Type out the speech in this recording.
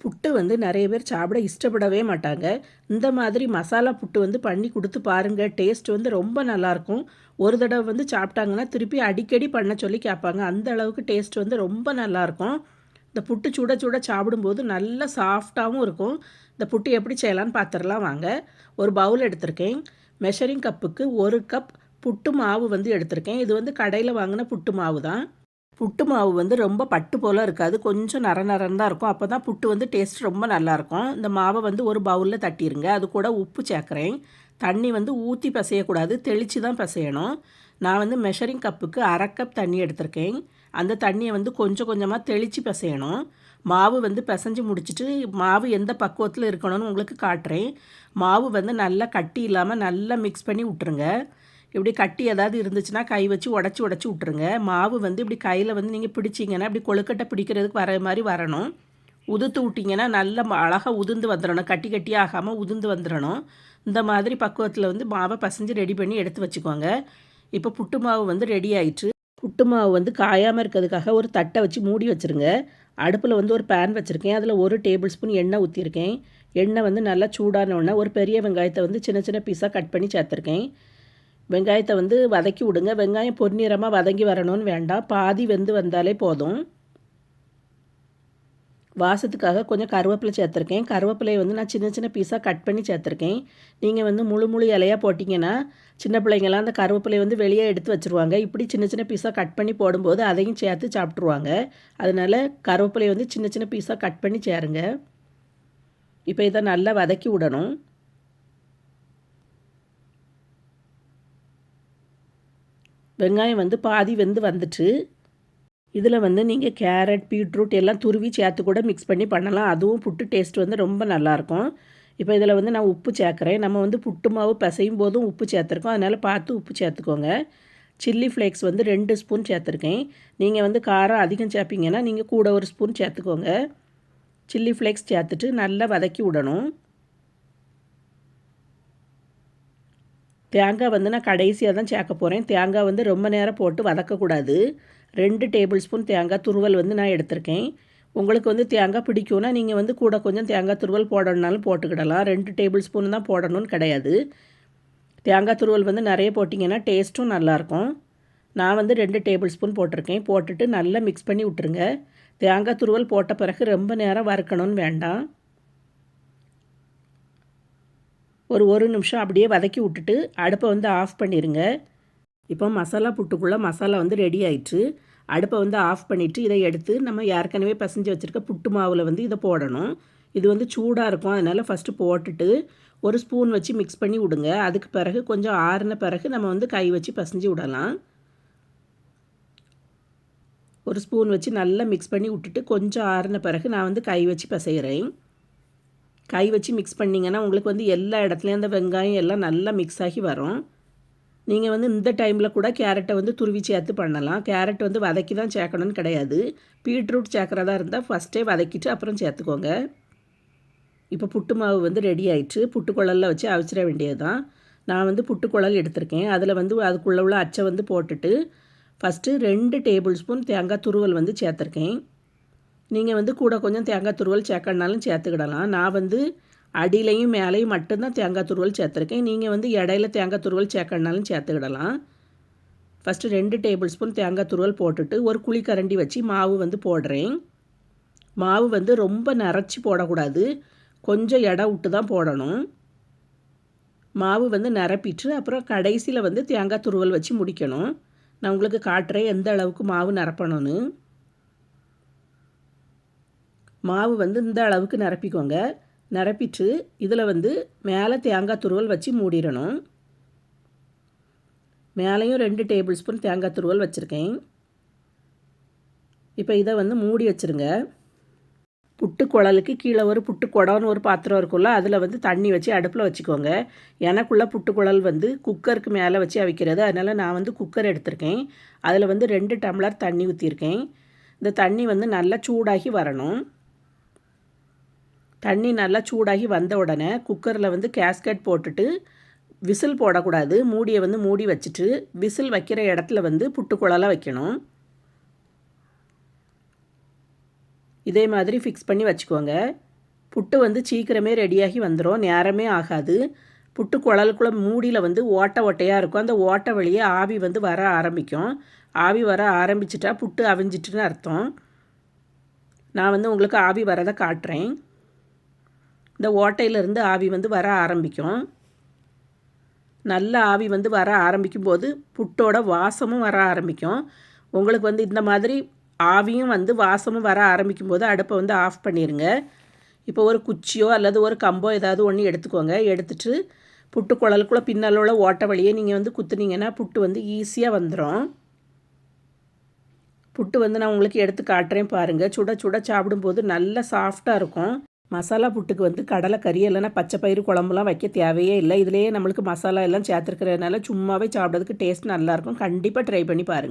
புட்டு வந்து நிறைய பேர் சாப்பிட இஷ்டப்படவே மாட்டாங்க. இந்த மாதிரி மசாலா புட்டு வந்து பண்ணி கொடுத்து பாருங்கள் டேஸ்ட் வந்து ரொம்ப நல்லாயிருக்கும் ஒரு தடவை வந்து சாப்பிட்டாங்கன்னா திருப்பி அடிக்கடி பண்ண சொல்லி கேட்பாங்க. அந்த அளவுக்கு டேஸ்ட் வந்து ரொம்ப நல்லாயிருக்கும் இந்த புட்டு சுட சுட சாப்பிடும்போது நல்ல சாஃப்டாகவும் இருக்கும். இந்த புட்டு எப்படி செய்யலான்னு பார்த்துடலாம் வாங்க. ஒரு பவுல் எடுத்திருக்கேன். மெஷரிங் கப்புக்கு ஒரு கப் புட்டு மாவு வந்து எடுத்திருக்கேன். இது வந்து கடையில் வாங்கின புட்டு மாவு தான் புட்டு மாவு வந்து ரொம்ப பட்டு போல் இருக்காது. கொஞ்சம் நர நரன்னு தான் இருக்கும். அப்போ தான் புட்டு வந்து டேஸ்ட் ரொம்ப நல்லாயிருக்கும் இந்த மாவை வந்து ஒரு பவுலில் தட்டிடுங்க அது கூட உப்பு சேர்க்குறேன். தண்ணி வந்து ஊற்றி பிசையக்கூடாது. தெளித்து தான் பிசையணும். நான் வந்து மெஷரிங் கப்புக்கு அரை கப் தண்ணி எடுத்திருக்கேன். அந்த தண்ணியை வந்து கொஞ்சம் கொஞ்சமாக தெளித்து பிசையணும். மாவு வந்து பிசைஞ்சு முடிச்சுட்டு மாவு எந்த பக்குவத்தில் இருக்கணும்னு உங்களுக்கு காட்டுறேன். மாவு வந்து நல்லா கட்டி இல்லாமல் நல்லா மிக்ஸ் பண்ணி விட்டுருங்க. இப்படி கட்டி ஏதாவது இருந்துச்சுன்னா கை வச்சு உடச்சி உடச்சி விட்ருங்க மாவு வந்து இப்படி கையில் வந்து நீங்கள் பிடிச்சிங்கன்னா இப்படி கொழுக்கட்டை பிடிக்கிறதுக்கு வர மாதிரி வரணும். உதுத்து விட்டிங்கன்னா நல்ல அழகாக உதிர்ந்து வந்துடணும் கட்டி கட்டி ஆகாமல் உதிர்ந்து வந்துடணும் இந்த மாதிரி பக்குவத்தில் வந்து மாவை பசைஞ்சு ரெடி பண்ணி எடுத்து வச்சுக்கோங்க. இப்போ புட்டு மாவு வந்து ரெடி ஆயிடுச்சு புட்டு மாவு வந்து காயாமல் இருக்கிறதுக்காக ஒரு தட்டை வச்சு மூடி வச்சுருங்க. அடுப்பில் வந்து ஒரு பேன் வச்சுருக்கேன். அதில் ஒரு டேபிள் ஸ்பூன் எண்ணெய் ஊற்றிருக்கேன் எண்ணெய் வந்து நல்லா சூடான உடனே ஒரு பெரிய வெங்காயத்தை வந்து சின்ன சின்ன பீஸாக கட் பண்ணி சேர்த்துருக்கேன். வெங்காயத்தை வந்து வதக்கி விடுங்க. வெங்காயம் பொன்னிறமாக வதங்கி வரணும்னு வேண்டாம். பாதி வெந்து வந்தாலே போதும். வாசத்துக்காக கொஞ்சம் கருவேப்பிலை சேர்த்துருக்கேன். கருவேப்பிலையை வந்து நான் சின்ன சின்ன பீஸாக கட் பண்ணி சேர்த்துருக்கேன். நீங்கள் வந்து முழு முழு இலையாக போட்டிங்கன்னா சின்ன பிள்ளைங்களாம் அந்த கருவேப்பிலையை வந்து வெளியே எடுத்து வச்சுருவாங்க. இப்படி சின்ன சின்ன பீஸாக கட் பண்ணி போடும்போது அதையும் சேர்த்து சாப்பிட்ருவாங்க அதனால் கருவேப்பிலையை வந்து சின்ன சின்ன பீஸாக கட் பண்ணி சேருங்க. இப்போ இதை நல்லா வதக்கி விடணும். வெங்காயம் வந்து பாதி வெந்து வந்துட்டு இதில் வந்து நீங்கள் கேரட் பீட்ரூட் எல்லாம் துருவி சேர்த்து கூட மிக்ஸ் பண்ணி பண்ணலாம். அதுவும் புட்டு டேஸ்ட் வந்து ரொம்ப நல்லாயிருக்கும் இப்போ இதில் வந்து நான் உப்பு சேர்க்குறேன். நம்ம வந்து புட்டு மாவு பிசையும் போதும் உப்பு சேர்த்துருக்கோம். அதனால் பார்த்து உப்பு சேர்த்துக்கோங்க. சில்லி ஃப்ளேக்ஸ் வந்து ரெண்டு ஸ்பூன் சேர்த்துருக்கேன். நீங்கள் வந்து காரம் அதிகம் சேர்ப்பீங்கன்னா நீங்கள் கூட ஒரு ஸ்பூன் சேர்த்துக்கோங்க. சில்லி ஃப்ளேக்ஸ் சேர்த்துட்டு நல்லா வதக்கி விடணும். தேங்காய் வந்து நான் கடைசியாக தான் சேர்க்க போகிறேன் தேங்காய் வந்து ரொம்ப நேரம் போட்டு வதக்கக்கூடாது. ரெண்டு டேபிள் ஸ்பூன் தேங்காய் துருவல் வந்து நான் எடுத்திருக்கேன். உங்களுக்கு வந்து தேங்காய் பிடிக்கும்னா நீங்கள் வந்து கூட கொஞ்சம் தேங்காய் துருவல் போடணுனாலும் போட்டுக்கிடலாம். ரெண்டு டேபிள் ஸ்பூன் தான் போடணும்னு கிடையாது. தேங்காய் துருவல் வந்து நிறைய போட்டிங்கன்னா டேஸ்ட்டும் நல்லாயிருக்கும். நான் வந்து ரெண்டு டேபிள் ஸ்பூன் போட்டிருக்கேன். போட்டுட்டு நல்லா மிக்ஸ் பண்ணி விட்டுருங்க. தேங்காய் துருவல் போட்ட பிறகு ரொம்ப நேரம் வறுக்கணும்னு வேண்டாம். ஒரு ஒரு நிமிஷம் அப்படியே வதக்கி விட்டுட்டு அடுப்பை வந்து ஆஃப் பண்ணிடுங்க இப்போ மசாலா புட்டுக்குள்ளே மசாலா வந்து ரெடி ஆயிடுச்சு அடுப்பை வந்து ஆஃப் பண்ணிவிட்டு இதை எடுத்து நம்ம ஏற்கனவே பசஞ்சு வச்சுருக்க புட்டு மாவில் வந்து இதை போடணும். இது வந்து சூடாக இருக்கும். அதனால் ஃபஸ்ட்டு போட்டுட்டு ஒரு ஸ்பூன் வச்சு மிக்ஸ் பண்ணி விடுங்க. அதுக்கு பிறகு கொஞ்சம் ஆறின பிறகு நம்ம வந்து கை வச்சு பசஞ்சு விடலாம். ஒரு ஸ்பூன் வச்சு நல்லா மிக்ஸ் பண்ணி விட்டுட்டு கொஞ்சம் ஆறின பிறகு நான் வந்து கை வச்சு பசைகிறேன் கை வச்சு மிக்ஸ் பண்ணிங்கன்னா உங்களுக்கு வந்து எல்லா இடத்துலையும் அந்த வெங்காயம் எல்லாம் நல்லா மிக்ஸ் ஆகி வரும். நீங்கள் வந்து இந்த டைமில் கூட கேரட்டை வந்து துருவி சேர்த்து பண்ணலாம். கேரட் வந்து வதக்கி தான் சேர்க்கணும்னு கிடையாது. பீட்ரூட் சேர்க்குறதா இருந்தால் ஃபஸ்ட்டே வதக்கிட்டு அப்புறம் சேர்த்துக்கோங்க. இப்போ புட்டு மாவு வந்து ரெடி ஆயிடுச்சு. புட்டுக்குழலில் வச்சு அவிச்சிட வேண்டியது தான் நான் வந்து புட்டுக்குழல் எடுத்திருக்கேன். அதில் வந்து அதுக்குள்ளே உள்ள அச்சை வந்து போட்டுட்டு ஃபஸ்ட்டு ரெண்டு டேபிள் ஸ்பூன் தேங்காய் துருவல் வந்து சேர்த்துருக்கேன். நீங்கள் வந்து கூட கொஞ்சம் தேங்காய் துருவல் சேர்க்கணுனாலும் சேர்த்துக்கிடலாம். நான் வந்து அடியிலையும் மேலேயும் மட்டும்தான் தேங்காய் துருவல் சேர்த்துருக்கேன். நீங்கள் வந்து இடையில தேங்காய் துருவல் சேர்க்கணுனாலும் சேர்த்துக்கிடலாம். ஃபஸ்ட்டு ரெண்டு டேபிள் ஸ்பூன் தேங்காய் துருவல் போட்டுட்டு ஒரு குழி கரண்டி வச்சு மாவு வந்து போடுறேன். மாவு வந்து ரொம்ப நிறச்சி போடக்கூடாது. கொஞ்சம் இடம் விட்டு தான் போடணும். மாவு வந்து நிரப்பிட்டு அப்புறம் கடைசியில் வந்து தேங்காய் துருவல் வச்சு முடிக்கணும். நான் உங்களுக்கு காட்டுறேன் எந்த அளவுக்கு மாவு நிரப்பணும்னு. மாவு வந்து இந்த அளவுக்கு நிரப்பிக்கோங்க. நிரப்பிட்டு இதில் வந்து மேலே தேங்காய் துருவல் வச்சு மூடிடணும். மேலேயும் ரெண்டு டேபிள் ஸ்பூன் தேங்காய் துருவல் வச்சுருக்கேன். இப்போ இதை வந்து மூடி வச்சுருங்க. புட்டு குழலுக்கு கீழே ஒரு புட்டு குடம்னு ஒரு பாத்திரம் இருக்குல்ல அதில் வந்து தண்ணி வச்சு அடுப்பில் வச்சுக்கோங்க. எனக்குள்ளே புட்டு குழல் வந்து குக்கருக்கு மேலே வச்சு அவிக்கிறது. அதனால் நான் வந்து குக்கர் எடுத்திருக்கேன். அதில் வந்து ரெண்டு டம்ளர் தண்ணி ஊற்றிருக்கேன் இந்த தண்ணி வந்து நல்லா சூடாகி வரணும். தண்ணி நல்லா சூடாகி வந்த உடனே குக்கரில் வந்து கேஸ்கட் போட்டுட்டு விசில் போடக்கூடாது. மூடியை வந்து மூடி வச்சுட்டு விசில் வைக்கிற இடத்துல வந்து புட்டுக்குழலாம் வைக்கணும். இதே மாதிரி ஃபிக்ஸ் பண்ணி வச்சுக்கோங்க. புட்டு வந்து சீக்கிரமே ரெடியாகி வந்துடும் நேரமே ஆகாது. புட்டு குழலுக்குள்ள மூடியில் வந்து ஓட்டை ஓட்டையாக இருக்கும். அந்த ஓட்டை வழியே ஆவி வந்து வர ஆரம்பிக்கும். ஆவி வர ஆரம்பிச்சிட்டா புட்டு அவிஞ்சிட்டுன்னு அர்த்தம். நான் வந்து உங்களுக்கு ஆவி வரதை காட்டுறேன். இந்த ஓட்டையிலேருந்து ஆவி வந்து வர ஆரம்பிக்கும். நல்ல ஆவி வந்து வர ஆரம்பிக்கும் போது புட்டோட வாசமும் வர ஆரம்பிக்கும். உங்களுக்கு வந்து இந்த மாதிரி ஆவியும் வந்து வாசமும் வர ஆரம்பிக்கும் போது அடுப்பை வந்து ஆஃப் பண்ணிடுங்க இப்போ ஒரு குச்சியோ அல்லது ஒரு கம்போ ஏதாவது ஒன்று எடுத்துக்கோங்க. எடுத்துட்டு புட்டு குழலுக்குள்ளே பின்னலோட ஓட்ட வழியே நீங்கள் வந்து குத்துனீங்கன்னா புட்டு வந்து ஈஸியாக வந்துடும் புட்டு வந்து நான் உங்களுக்கு எடுத்து காட்டுறேன் பாருங்கள் சுட சுட சாப்பிடும்போது நல்ல சாஃப்டாக இருக்கும். மசாலா புட்டுக்கு வந்து கடலை கறி இல்லைன்னா பச்சை பயிறு குழம்புலாம் வைக்க தேவையே இல்லை. இதுலேயே நம்மளுக்கு மசாலா எல்லாம் சேர்த்துருக்கிறதுனால சும்மாவே சாப்பிட்றதுக்கு டேஸ்ட் நல்லாயிருக்கும் கண்டிப்பாக ட்ரை பண்ணி பாருங்கள்